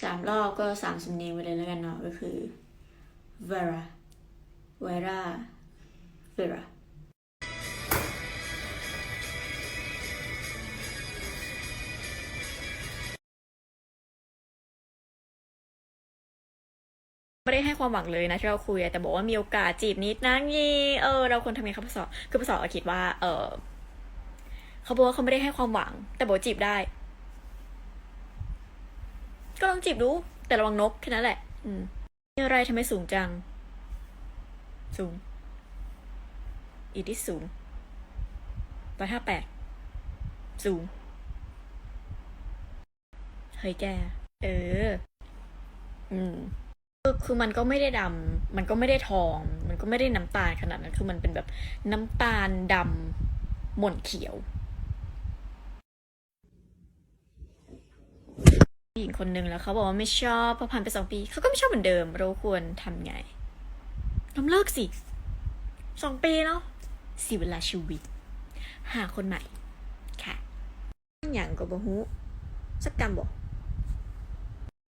สามรอบก็สามสำเนียงไปเลยแล้วกันเนาะก็คือ Vera Vera Vera ไม่ได้ให้ความหวังเลยนะที่เราคุยแต่บอกว่ามีโอกาสจีบนิดนะงี้เออเราควรทำยังไงครับพศคือพศคิดว่า เออเขาบอกว่าเขาไม่ได้ให้ความหวัง แต่บอกจีบได้ ก็ลองจีบดู แต่ระวังนกแค่นั้นแหละ อืมีอะไรทำไมสูงจัง สูง อีที่สูงร้อยห้าแปด สูง เฮ้ยแก เออ อืมคือคือมันก็ไม่ได้ดำ มันก็ไม่ได้ทอง มันก็ไม่ได้น้ำตาลขนาดนั้น คือมันเป็นแบบน้ำตาลดำหม่นเขียว ผู้หญิง คนหนึ่งแล้วเขาบอกว่าไม่ชอบพอผ่านไปสองปีเขาก็ไม่ชอบเหมือนเดิม เราควรทำไงล้มเลิกสิสองปีเนาะเสียเวลาชีวิต หาคนใหม่ ค่ะ อย่างก็บอฮูสักกรรมบอก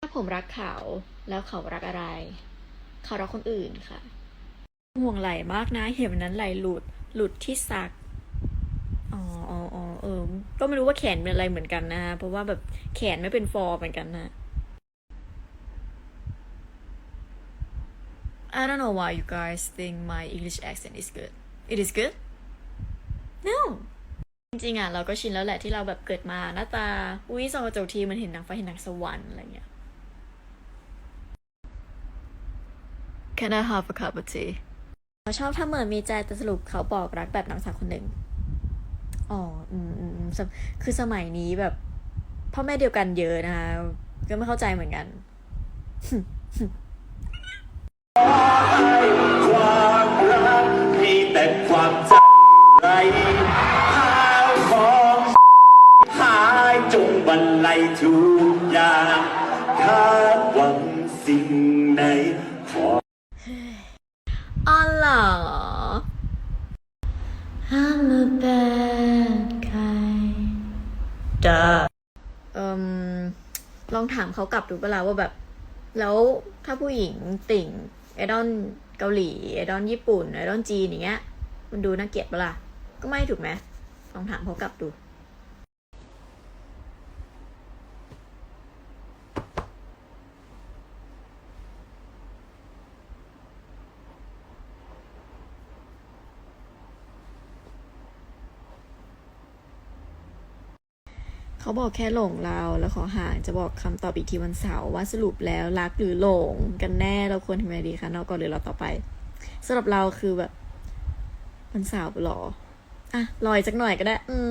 ถ้าผมรักเขาแล้วเขารักอะไร เขารักคนอื่นค่ะ ห่วงไหลมากนะ เห็นวันนั้นไหลหลุด หลุดที่ซักอ๋อ อ๋ออ๋อเออ ก็ไม่รู้ว่าแขนเป็นอะไรเหมือนกันนะเพราะว่าแบบแขนไม่เป็นฟอร์เหมือนกันนะ I don't know why you guys think my English accent is good. It is good? No. จริงๆอะเราก็ชินแล้วแหละที่เราแบบเกิดมาหน้าตา อุ้ยส่องกระจกทีมันเห็นนางฟ้าเห็นนางสวรรค์อะไรเงี้ย Can I have a cup of tea? เขาชอบถ้าเหมือนมีใจแต่สรุปเขาบอกรักแบบน้องสาวคนหนึ่ง อ๋อ อืมอืมอืมสม คือสมัยนี้แบบ พ่อแม่เดียวกันเยอะนะคะก็ไม่เข้าใจเหมือนกันความรักมีแต่ความจำไรข้าวของหายจงบรรลัยทุกอย่างคาดหวังสิ่งไหนขออ๋อเหรอ I'm a bad guy ดาเอ่อลองถามเขากลับดูเปล่าว่าแบบ แล้วถ้าผู้หญิงติ่งไอดอลเกาหลีไอดอลญี่ปุ่นไอดอลจีนอย่างเงี้ย มันดูน่าเกลียดเปล่าก็ไม่ถูกไหมลองถามเขากลับดู เขาบอกแค่หลงเราแล้วขอห่างจะบอกคำตอบอีกทีวันเสาร์ว่าสรุปแล้วรักหรือหลงกันแน่เราควรทำยังไงดีคะนอกก่อนหรือเราต่อไปสำหรับเราคือแบบวันเสาร์หรออะรออีกสักหน่อยก็ได้ อืม